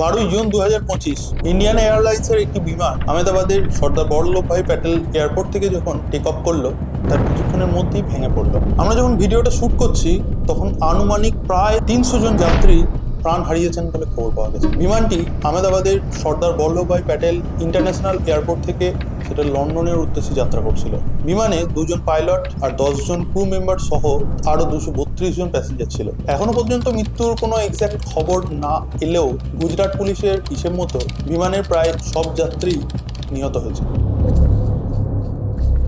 বারোই জুন দু হাজার পঁচিশ ইন্ডিয়ান এয়ারলাইন্সের একটি বিমান আহমেদাবাদের সর্দার বল্লভভাই প্যাটেল এয়ারপোর্ট থেকে যখন টেক অফ করল, তার কিছুক্ষণের মধ্যেই ভেঙে পড়ল। আমরা যখন ভিডিওটা শুট করছি, তখন আনুমানিক প্রায় তিনশো জন যাত্রী প্রাণ হারিয়েছেন বলে খবর পাওয়া গেছে। বিমানটি আহমেদাবাদের সর্দার বল্লভভাই প্যাটেল ইন্টারন্যাশনাল এয়ারপোর্ট থেকে সেটা লন্ডনের উদ্দেশ্যে যাত্রা করছিল। বিমানে দুজন পাইলট আর দশজন ক্রু মেম্বার সহ আরও দুশো বত্রিশ জন প্যাসেঞ্জার ছিল। এখনও পর্যন্ত মৃত্যুর কোনো এক্স্যাক্ট খবর না এলেও গুজরাট পুলিশের হিসেব মতো বিমানের প্রায় সব যাত্রী নিহত হয়েছে।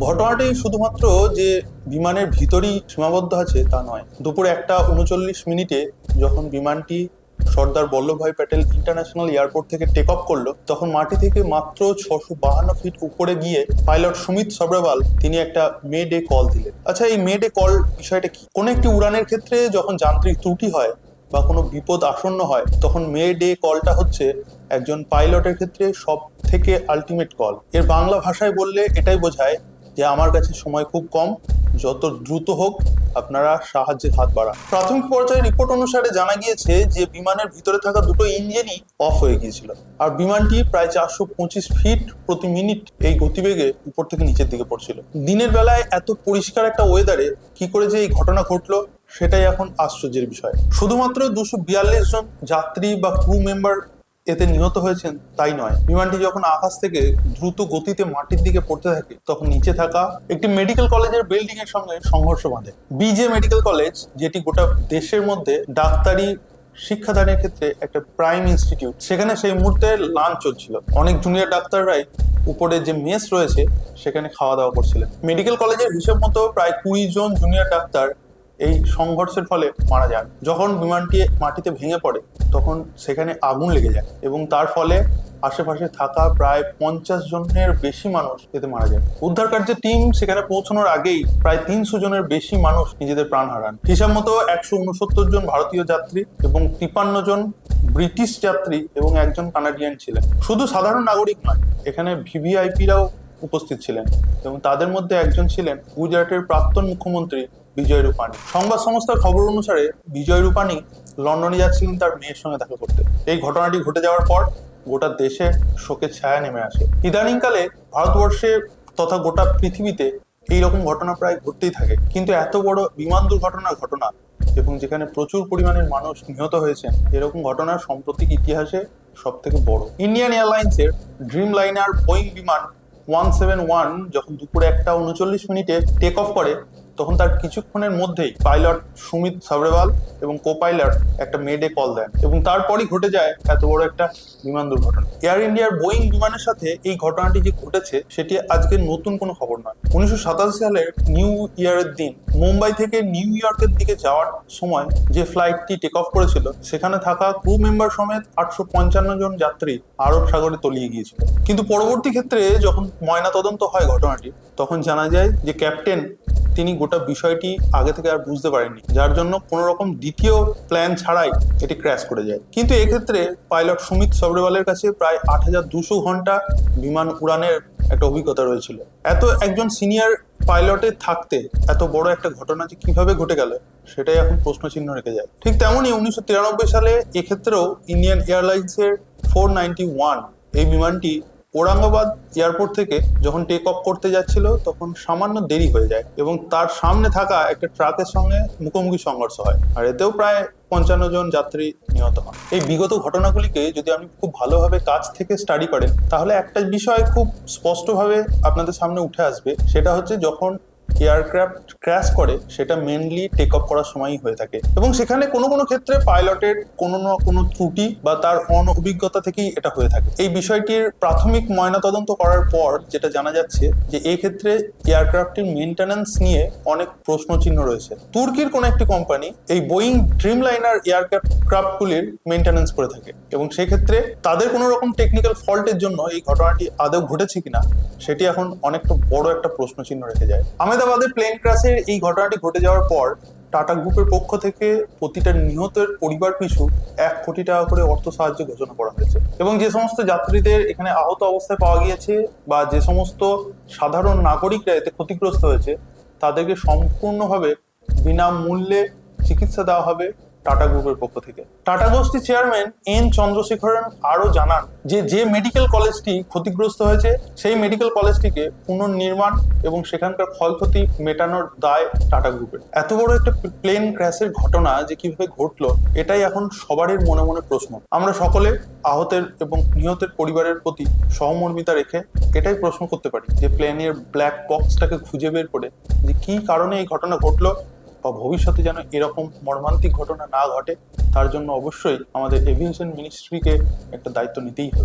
ঘটনাটি শুধুমাত্র যে বিমানের ভিতরই সীমাবদ্ধ আছে তা নয়। দুপুর একটা উনচল্লিশ মিনিটে যখন বিমানটি সর্দার বল্লভভাই প্যাটেল ইন্টারন্যাশনাল এয়ারপোর্ট থেকে টেক অফ করল, তখন মাটি থেকে মাত্র ছশো বাহান্ন ফিট উপরে গিয়ে পাইলট সুমিত সবরেওয়াল তিনি একটা মে ডে কল দিলেন। আচ্ছা এই মে ডে কল বিষয়টা কি? কোনো একটি উড়ানের ক্ষেত্রে যখন যান্ত্রিক ত্রুটি হয় বা কোনো বিপদ আসন্ন হয়, তখন মে ডে কলটা হচ্ছে একজন পাইলটের ক্ষেত্রে সব থেকে আলটিমেট কল এর বাংলা ভাষায় বললে এটাই বোঝায় যে আমার কাছে সময় খুব কম, যত দ্রুত হোক আপনারা সাহায্যের হাত বাড়ান। প্রাথমিক পর্যায়ে রিপোর্ট অনুসারে জানা গিয়েছে যে বিমানের ভিতরে থাকা দুটো ইঞ্জিনই অফ হয়ে গিয়েছিল। আর বিমানটি প্রায় চারশো পঁচিশ ফিট প্রতি মিনিট এই গতিবেগে উপর থেকে নিচের দিকে পড়ছিল। দিনের বেলায় এত পরিষ্কার একটা ওয়েদারে কি করে যে এই ঘটনা ঘটলো, সেটাই এখন আশ্চর্যের বিষয়। শুধুমাত্র দুশো বিয়াল্লিশ জন যাত্রী বা ক্রু মেম্বার এতে নিহত হয়েছেন তাই নয়। বিমানটি যখন আকাশ থেকে দ্রুত গতিতে মাটির দিকে পড়তে থাকে, তখন নিচে থাকা একটি মেডিকেল কলেজের বিল্ডিং এর সঙ্গে সংঘর্ষ বাঁধে। বিজে মেডিকেল কলেজ যেটি গোটা দেশের মধ্যে ডাক্তারি শিক্ষাদানের ক্ষেত্রে একটা প্রাইম ইনস্টিটিউট সেখানে সেই মুহূর্তে লাঞ্চ চলছিল। অনেক জুনিয়র ডাক্তাররাই উপরে যে মেস রয়েছে, সেখানে খাওয়া দাওয়া করছিলেন। মেডিকেল কলেজের হিসেব মতো প্রায় কুড়ি জন জুনিয়র ডাক্তার এই সংঘর্ষের ফলে মারা যান যখন বিমানটি মাটিতে ভেঙে পড়ে, তখন সেখানে আগুন লেগে যায় এবং তার ফলে আশেপাশে থাকা প্রায় পঞ্চাশ জনের বেশি মানুষ এতে মারা যায়। উদ্ধার কার্যের টিম সেখানে পৌঁছানোর আগেই প্রায় তিনশো জনের বেশি মানুষ নিজেদের প্রাণ হারান। হিসাব মতো একশো উনসত্তর জন ভারতীয় যাত্রী এবং তিপান্ন জন ব্রিটিশ যাত্রী এবং একজন কানাডিয়ান ছিলেন। শুধু সাধারণ নাগরিক নয়, এখানে ভিভিআইপিরাও উপস্থিত ছিলেন এবং তাদের মধ্যে একজন ছিলেন গুজরাটের প্রাক্তন মুখ্যমন্ত্রী বিজয় রূপানি সংবাদ সংস্থার খবর অনুসারে বিজয় রূপানি লন্ডনে যাচ্ছিলেন তার মেয়ের সঙ্গে দেখা করতে। এই ঘটনাটি ঘটে যাওয়ার পর গোটা দেশে শোকের ছায়া নেমে আসে। ইদানিংকালে ভারতবর্ষে তথা গোটা পৃথিবীতে এইরকম ঘটনা প্রায় ঘটতেই থাকে। কিন্তু এত বড় বিমান দুর্ঘটনা ঘটনা এবং যেখানে প্রচুর পরিমাণের মানুষ নিহত হয়েছেন, এরকম ঘটনা সাম্প্রতিক ইতিহাসে সব থেকে বড়। ইন্ডিয়ান এয়ারলাইন্সের ড্রিম লাইনার বোয়িং বিমান ওয়ান সেভেন ওয়ান যখন দুপুরে একটা উনচল্লিশ মিনিটে টেক অফ করে তখন তার কিছুক্ষণের মধ্যেই পাইলট সুমিত সাবরেওয়াল এবং কো পাইলট একটা মেডে কল দেন এবং তারপরই ঘটে যায় এত বড় একটা বিমান দুর্ঘটনা। এয়ার ইন্ডিয়ার বোয়িং বিমানের সাথে এই ঘটনাটি যে ঘটেছে, সেটি আজকের নতুন কোনো খবর নয়। উনিশশো সালের নিউ ইয়ারের দিন, মুম্বাই থেকে নিউ ইয়র্কের দিকে যাওয়ার সময় যে ফ্লাইটটি টেক অফ করেছিল, সেখানে থাকা ক্রু মেম্বার সমেত আটশো পঞ্চান্ন জন যাত্রী আরব সাগরে তলিয়ে গিয়েছিল। কিন্তু পরবর্তী ক্ষেত্রে যখন ময়না তদন্ত হয় ঘটনাটি, তখন জানা যায় যে ক্যাপ্টেন তিনি গোটা বিষয়টি আগে থেকে আর বুঝতে পারেননি। যার জন্য কোনো রকম দ্বিতীয় প্ল্যান ছাড়াই এটি ক্র্যাশ করে যায়। কিন্তু এক্ষেত্রে পাইলট সুমিত সবরেওয়ালের কাছে প্রায় আট হাজার দুশো ঘণ্টা বিমান উড়ানের একটা অভিজ্ঞতা রয়েছিল। এত একজন সিনিয়র পাইলটে থাকতে এত বড় একটা ঘটনা যে কীভাবে ঘটে গেল, সেটাই এখন প্রশ্ন চিহ্ন রেখে যায়। ঠিক তেমনই উনিশশো তিরানব্বই সালে এক্ষেত্রেও ইন্ডিয়ান এয়ারলাইন্সের ফোর নাইনটি ওয়ান এই বিমানটি ঔরঙ্গাবাদ এয়ারপোর্ট থেকে যখন টেক অফ করতে যাচ্ছিল, তখন সামান্য দেরি হয়ে যায় এবং তার সামনে থাকা একটা ট্রাকের সঙ্গে মুখোমুখি সংঘর্ষ হয়। আর এতেও প্রায় পঞ্চান্ন জন যাত্রী নিহত হন। এই বিগত ঘটনাগুলিকে যদি আপনি খুব ভালোভাবে কাজ থেকে স্টাডি করেন, তাহলে একটা বিষয় খুব স্পষ্টভাবে আপনাদের সামনে উঠে আসবে, সেটা হচ্ছে যখন এয়ারক্রাফট ক্র্যাশ করে, সেটা মেনলি টেক অফ করার সময়ই হয়ে থাকে। এবং সেখানে কোনো কোনো ক্ষেত্রে পাইলটের কোনো না কোনো ত্রুটি বা তার অনভিজ্ঞতা থেকেই এটা হয়ে থাকে। এই বিষয়টির প্রাথমিক ময়নাতদন্ত করার পর যেটা জানা যাচ্ছে যে এই ক্ষেত্রে এয়ারক্রাফটের মেনটেন্যান্স নিয়ে অনেক প্রশ্ন চিহ্ন রয়েছে। তুর্কির কোনো একটি কোম্পানি এই বোয়িং ড্রিম লাইনার এয়ারক্রাফট ক্রাফটগুলির মেনটেন্যান্স করে থাকে এবং সেক্ষেত্রে তাদের কোনো রকম টেকনিক্যাল ফল্টের জন্য এই ঘটনাটি আদৌ ঘটেছে কিনা সেটি এখন অনেকটা বড় একটা প্রশ্ন চিহ্ন রেখে যায়। আহমেদাবাদের প্লেন ক্র্যাশের এই ঘটনাটি ঘটে যাওয়ার পর টাটা গ্রুপের পক্ষ থেকে প্রতিটা নিহতের পরিবার পিছু এক কোটি টাকা করে অর্থ সাহায্য ঘোষণা করা হয়েছে। এবং যে সমস্ত যাত্রীদের এখানে আহত অবস্থায় পাওয়া গিয়েছে বা যে সমস্ত সাধারণ নাগরিকরা এতে ক্ষতিগ্রস্ত হয়েছে, তাদেরকে সম্পূর্ণভাবে বিনামূল্যে চিকিৎসা দেওয়া হবে। টাটা গ্রুপের পক্ষ থেকে। টাটা গোষ্ঠী চেয়ারম্যান এন চন্দ্রশেখরন আরও জানান যে যে মেডিকেল কলেজটি ক্ষতিগ্রস্ত হয়েছে, সেই মেডিকেল কলেজটিকে পুনর্নির্মাণ এবং সেখানকার ক্ষয়ক্ষতি মেটানোর দায় টাটা গ্রুপের। এত বড় একটা প্লেন ক্র্যাশের ঘটনা যে কীভাবে ঘটলো, এটাই এখন সবারই মনে মনে প্রশ্ন। আমরা সকলে আহতের এবং নিহতের পরিবারের প্রতি সহমর্মিতা রেখে এটাই প্রশ্ন করতে পারি যে, প্লেনের ব্ল্যাক বক্সটাকে খুঁজে বের করে যে, কি কারণে এই ঘটনা ঘটলো বা ভবিষ্যতে যেন এরকম মর্মান্তিক ঘটনা না ঘটে, তার জন্য অবশ্যই আমাদের এভিয়েশন মিনিস্ট্রিকে একটা দায়িত্ব নিতেই হবে।